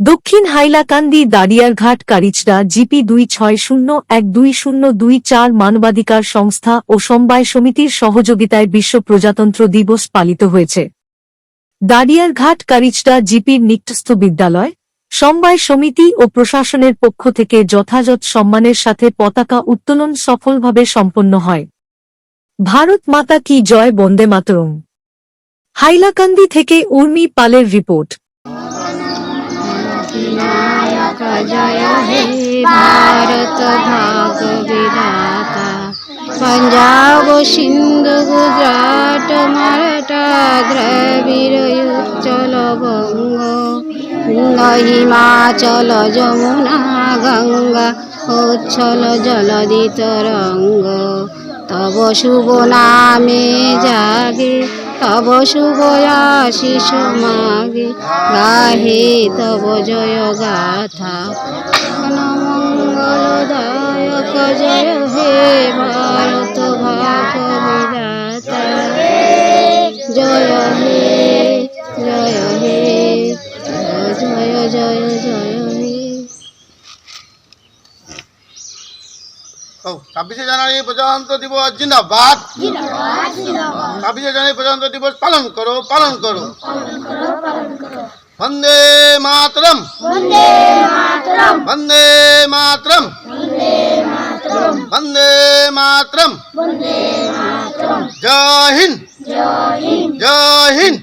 দক্ষিণ হাইলাকান্দি দাড়িয়ারঘাট কারিচড়া জিপি দুই ছয় শূন্য এক দুই শূন্য দুই চার মানবাধিকার সংস্থা ও সমবায় সমিতির সহযোগিতায় বিশ্ব প্রজাতন্ত্র দিবস পালিত হয়েছে। দাড়িয়ারঘাট কারিচড়া জিপির নিকটস্থ বিদ্যালয়, সমবায় সমিতি ও প্রশাসনের পক্ষ থেকে যথাযথ সম্মানের সাথে পতাকা উত্তোলন সফলভাবে সম্পন্ন হয়। ভারত মাতা কি জয় বন্দে মাতরম। হাইলাকান্দি থেকে উর্মি পালের রিপোর্ট। বিনায়ক জয় হে ভারত ভাগ বিধাতা। পঞ্জাব, সিন্ধু, গুজরাট, মারাঠা দ্রবির চল বঙ্গ হিমাচল যমুনা, গঙ্গা, উচ্ছল জলদিত রঙ্গ। তব শুভ নামে জাগে তব শুভ আশিস মাগে গাহে তব জয় গাথা। মঙ্গলদায়ক জয় হে ভারত ভাগ বিধাতা। জয় হে জয় হে জয় জয় জয় হে। ছাব্বিশে জানুয়ারি প্রজাতন্ত্র দিবস জিন্দাবাদ জিন্দাবাদ। ছাব্বিশে জানুয়ারি প্রজাতন্ত্র দিবস পালন করো পালন করো বন্দে মাতরম বন্দে মাতরম বন্দে মাতরম জয় হিন্দ জয় হিন্দ জয় হিন্দ